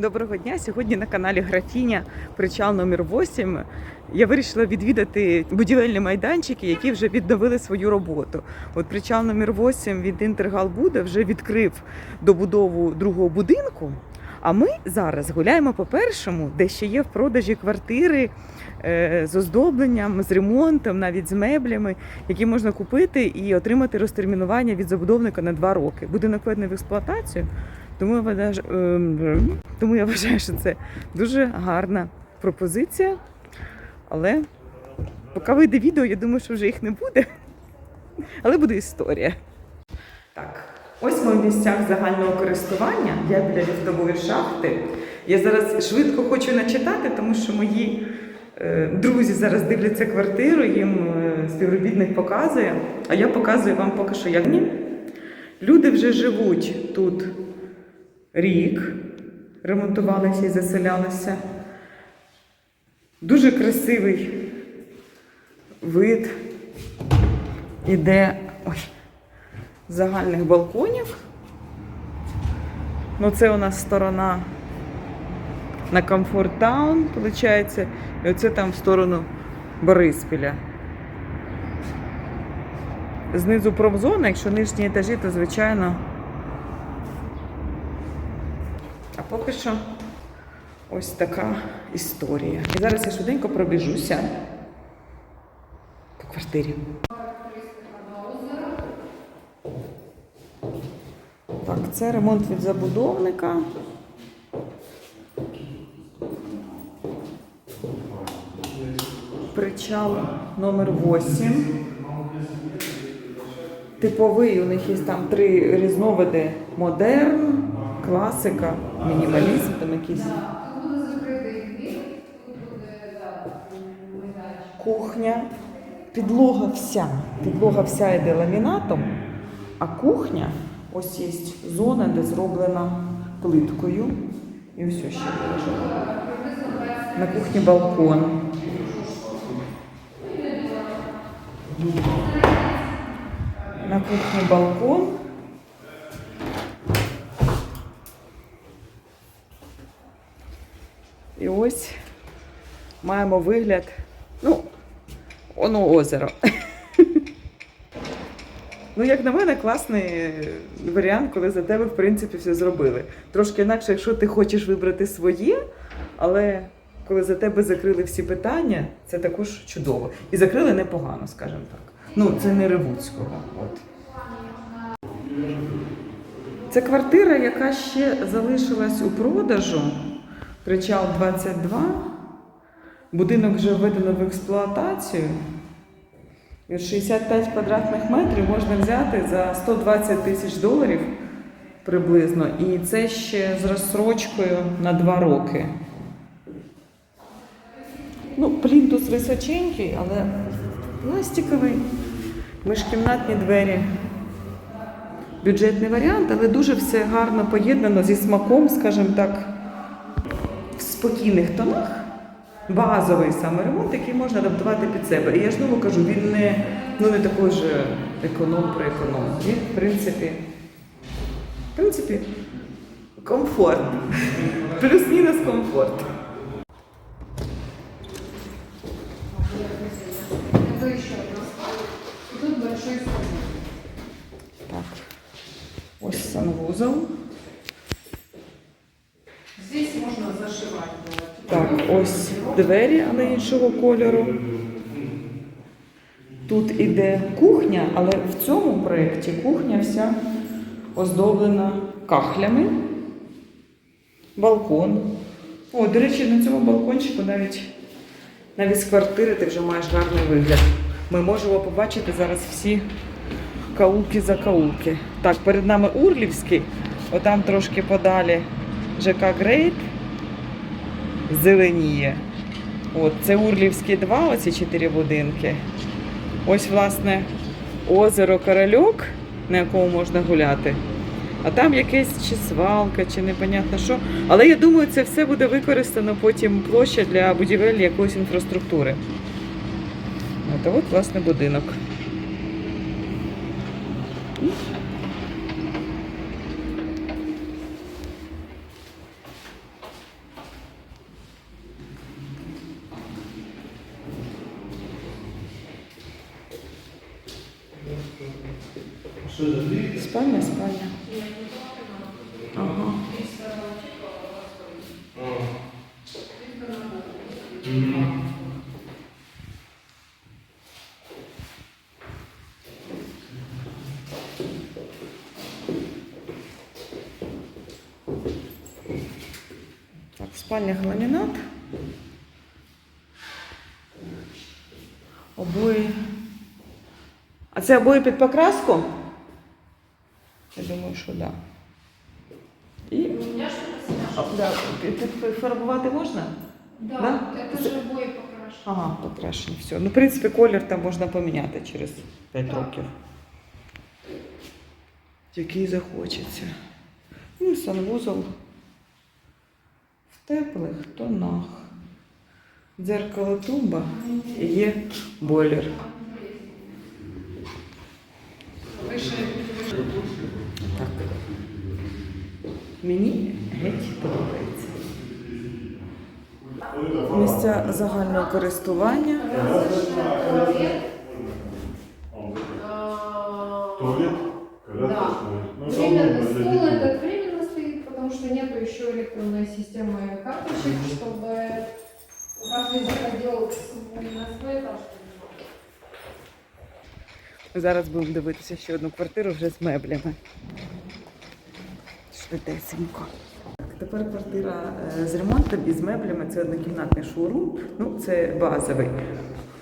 Доброго дня! Сьогодні на каналі Графіня, причал номер 8 Я вирішила відвідати будівельні майданчики, які вже відновили свою роботу. От причал номер 8 від Інтергалбуда вже відкрив добудову другого будинку. А ми зараз гуляємо по першому, де ще є в продажі квартири е, з оздобленням, з ремонтом, навіть з меблями, які можна купити і отримати розтермінування від забудовника на два роки. Будинок введений в експлуатацію. Тому я вважаю, ем, тому я вважаю, що це дуже гарна пропозиція. Але поки вийде відео, я думаю, що вже їх не буде. Але буде історія. Так, ось ми в місцях загального користування. Я біля ліфтової шахти. Я зараз швидко хочу начитати, тому що мої е, друзі зараз дивляться квартиру, їм е, співробітник показує, а я показую вам поки що як ні. Люди вже живуть тут рік, ремонтувалися і заселялися. Дуже красивий вид іде ой, загальних балконів. Ну, це у нас сторона на Комфорт Таун, виходить. І оце там в сторону Бориспіля. Знизу промзона, якщо нижні етажі, то звичайно. А поки що ось така історія. І зараз я швиденько пробіжуся по квартирі. Так, це ремонт від забудовника. Причал номер 8. Типовий, у них є там три різновиди: модерн, класика, мінімалізм, там да. Кухня, підлога вся. Підлога вся йде ламінатом, а кухня, ось є зона, де зроблена плиткою. І ось ще. На кухні балкон. На кухні балкон. І ось маємо вигляд. Ну, воно озеро. Ну, як на мене, класний варіант, коли за тебе, в принципі, все зробили. Трошки інакше, якщо ти хочеш вибрати своє, але коли за тебе закрили всі питання, це також чудово. І закрили непогано, скажімо так. Ну, це не Ревуцького. От. Це квартира, яка ще залишилась у продажу. Причал 22. Будинок вже введено в експлуатацію. 65 квадратних метрів можна взяти за 120 тисяч доларів приблизно. І це ще з розсрочкою на 2 роки. Ну, плінтус височенький, але пластиковий, міжкімнатні двері. Бюджетний варіант, але дуже все гарно поєднано зі смаком, скажімо так, в спокійних тонах. Базовий саме ремонт, який можна адаптувати під себе. І я знову кажу, він не, ну, не такий же економ про економ. Він, в принципі, в принципі, комфорт. Плюс-мінус комфорт. Так. Ось санвузол. Здесь можно зашивать. Так, ось двері, але іншого кольору. Тут іде кухня, але в цьому проєкті кухня вся оздоблена кахлями. Балкон. О, до речі, на цьому балкончику навіть, навіть з квартири ти вже маєш гарний вигляд. Ми можемо побачити зараз всі каулки за каулки. Так, перед нами Урлівський, отам трошки подалі ЖК Грейт зеленіє. От, це Урлівські 2, оці чотири будинки. Ось, власне, озеро Корольок, на якому можна гуляти. А там якесь чи свалка, чи непонятно що. Але я думаю, це все буде використано потім площа для будівель якоїсь інфраструктури. От, от, власне, будинок. Спальня, спальня. Ага. Так, спальня ламінат. Обої. А це обої під покраску? Я думаю, що так. Да. І а, да, під- під- фарбувати можна? Да, Да? это же обои покрашены. Ага, покрашені. Все. Ну, в принципі, колір там можна поміняти через 5 Так. років. Який захочеться. Ну, і санвузол в теплих тонах. Дзеркало тумба і є бойлер. Выше, Мені геть подобається. Місця загального користування. Туалет. А, Туалет? Да. Ну, Временно, там, стол для детей. этот временно стоит, потому что нету еще электронной системы карточек, чтобы каждый заходил свой- на свой этаж. Зараз будемо дивитися ще одну квартиру вже з меблями. Швидесенько. Тепер квартира е, з ремонтом і з меблями. Це однокімнатний шоурум. Ну, це базовий.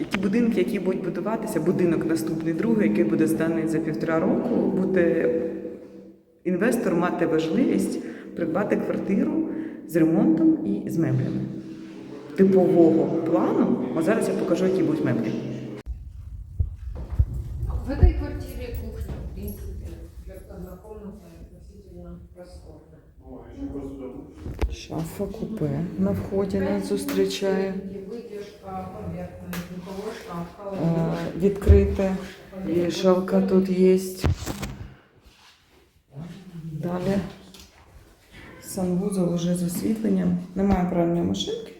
І ті будинки, які будуть будуватися, будинок наступний другий, який буде зданий за півтора року, буде інвестор мати можливість придбати квартиру з ремонтом і з меблями. Типового плану, а зараз я покажу, які будуть меблі. Шафа купе на вході нас зустрічає. Е. Відкрите. Вішалка тут є. Далі санвузол уже з освітленням. Немає пральної машинки,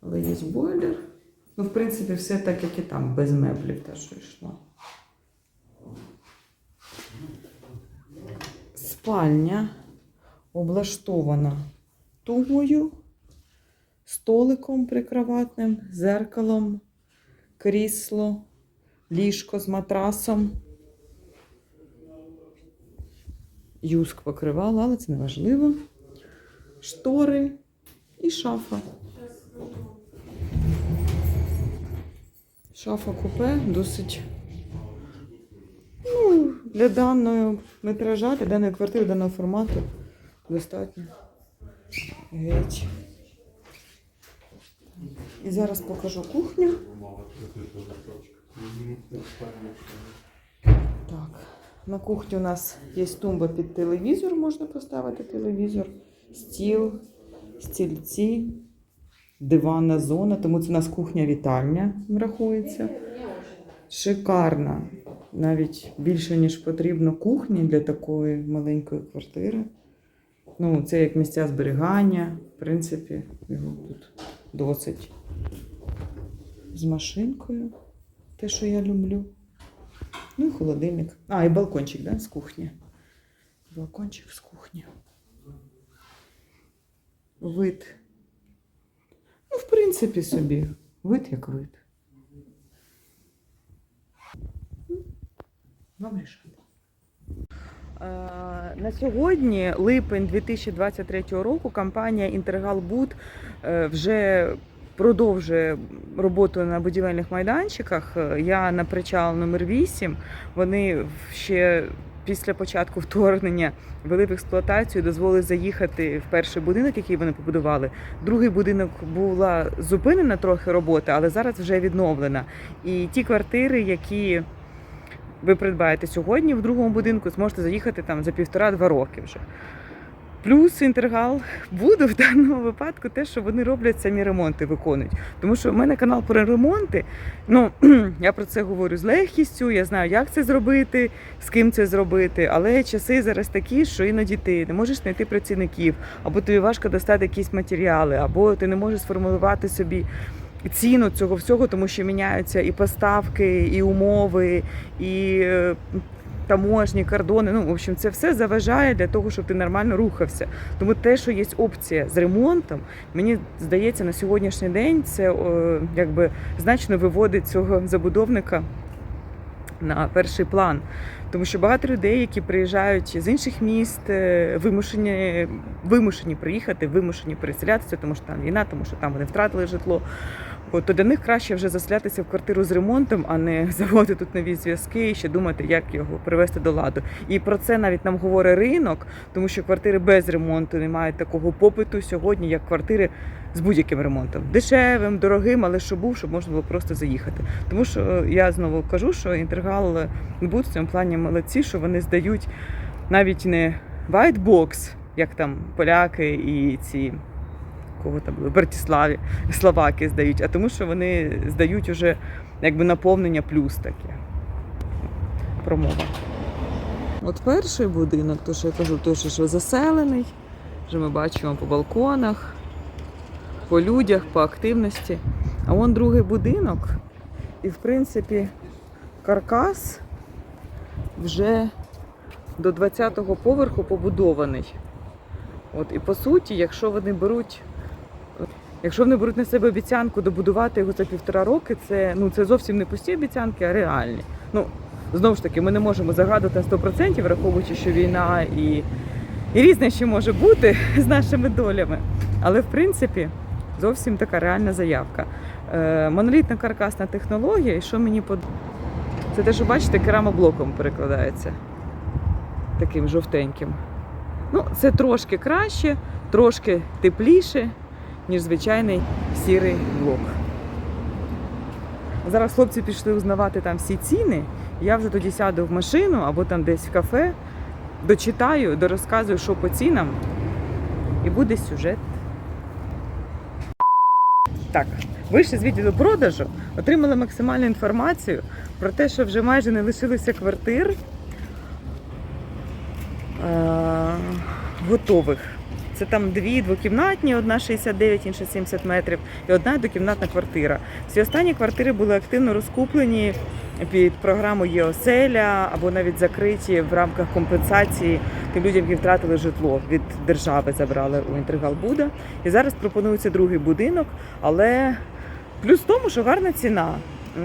але є бойлер. Ну, в принципі, все так, як і там, без меблів те, що йшло. Спальня облаштована тумою, столиком прикроватним, зеркалом, крісло, ліжко з матрасом. Юск покривала, але це не важливо. Штори і шафа. Шафа купе досить. Ну, для даної метража, для даної квартири, даного формату достатньо. Геть. І зараз покажу кухню. Так, на кухні у нас є тумба під телевізор, можна поставити телевізор, стіл, стільці, диванна зона, тому це у нас кухня-вітальня рахується. Шикарна, навіть більше, ніж потрібно кухні для такої маленької квартири. Ну, це як місця зберігання, в принципі, його тут досить. З машинкою, те, що я люблю. Ну і холодильник. А, і балкончик, да, з кухні. Балкончик з кухні. Вид. Ну, в принципі, собі. Вид як вид. Вам рішати. Е, На сьогодні, липень 2023 року, компанія Інтергалбуд е, вже продовжує роботу на будівельних майданчиках. Е, Я на причал номер 8. Вони ще після початку вторгнення ввели в експлуатацію, дозволили заїхати в перший будинок, який вони побудували. Другий будинок була зупинена трохи робота, але зараз вже відновлена. І ті квартири, які ви придбаєте сьогодні в другому будинку, зможете заїхати там за півтора-два роки вже. Плюс інтергал буде в даному випадку те, що вони роблять самі ремонти, виконують. Тому що в мене канал про ремонти. Ну я про це говорю з легкістю. Я знаю, як це зробити, з ким це зробити. Але часи зараз такі, що іноді ти не можеш знайти працівників, або тобі важко достати якісь матеріали, або ти не можеш сформулювати собі. Ціну цього всього, тому що міняються і поставки, і умови, і е, таможні, кордони. Ну, в общем, це все заважає для того, щоб ти нормально рухався. Тому те, що є опція з ремонтом, мені здається, на сьогоднішній день це якби значно виводить цього забудовника на перший план. Тому що багато людей, які приїжджають з інших міст, е, вимушені, вимушені приїхати, вимушені переселятися, тому що там війна, тому що там вони втратили житло. От, то для них краще вже заселятися в квартиру з ремонтом, а не заводити тут нові зв'язки і ще думати, як його привести до ладу. І про це навіть нам говорить ринок, тому що квартири без ремонту не мають такого попиту сьогодні, як квартири з будь-яким ремонтом. Дешевим, дорогим, але що був, щоб можна було просто заїхати. Тому що е, я знову кажу, що інтеграл будь в цьому плані молодці, що вони здають навіть не box, як там поляки і ці кого там були, Братиславі, Словаки здають, а тому, що вони здають уже якби наповнення плюс таке. Промова. От перший будинок, то що я кажу, що що заселений, вже ми бачимо по балконах, по людях, по активності. А вон другий будинок, і в принципі каркас вже до 20-го поверху побудований. От, і по суті, якщо вони беруть Якщо вони беруть на себе обіцянку добудувати його за півтора роки, це, ну, це зовсім не пусті обіцянки, а реальні. Ну, знову ж таки, ми не можемо загадувати на 100%, враховуючи, що війна і, і різне ще може бути з нашими долями. Але в принципі зовсім така реальна заявка. Е, монолітна каркасна технологія, і що мені подобається, це те, що бачите, керамоблоком перекладається. Таким жовтеньким. Ну, це трошки краще, трошки тепліше ніж звичайний сірий блок. Зараз хлопці пішли узнавати там всі ціни. Я вже тоді сяду в машину або там десь в кафе, дочитаю, дорозказую, що по цінам, і буде сюжет. Так, вийшли з відділу продажу, отримали максимальну інформацію про те, що вже майже не лишилося квартир е- готових. Це там дві двокімнатні, одна 69, інша 70 метрів, і одна двокімнатна квартира. Всі останні квартири були активно розкуплені під програму ЄОСЕЛЯ або навіть закриті в рамках компенсації тим людям, які втратили житло від держави, забрали у Інтергалбуда. І зараз пропонується другий будинок, але плюс в тому, що гарна ціна.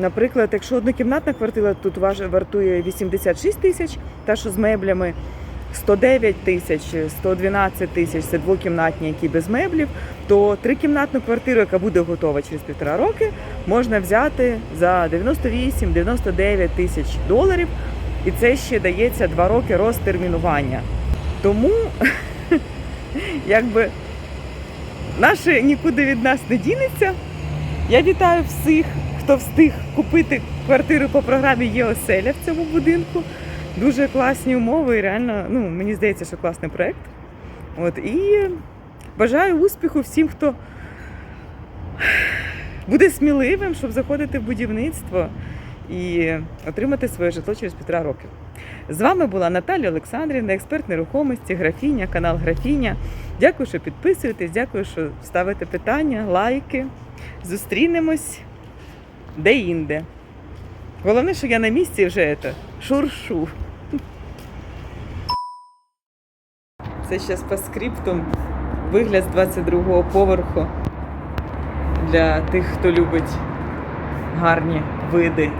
Наприклад, якщо однокімнатна квартира тут вартує 86 тисяч, та що з меблями 109 тисяч, 112 тисяч це двокімнатні, які без меблів, то трикімнатну квартиру, яка буде готова через півтора роки, можна взяти за 98-99 тисяч доларів, і це ще дається два роки розтермінування. Тому якби наше нікуди від нас не дінеться. Я вітаю всіх, хто встиг купити квартиру по програмі ЄОСЕЛЯ в цьому будинку. Дуже класні умови, і реально, ну, мені здається, що класний проєкт. От, і бажаю успіху всім, хто буде сміливим, щоб заходити в будівництво і отримати своє житло через півтора роки. З вами була Наталя Олександрівна, експерт нерухомості, графіня, канал Графіня. Дякую, що підписуєтесь, дякую, що ставите питання, лайки. Зустрінемось де-інде. Головне, що я на місці вже це, шуршу. Це ще по скриптум вигляд з 22-го поверху для тих, хто любить гарні види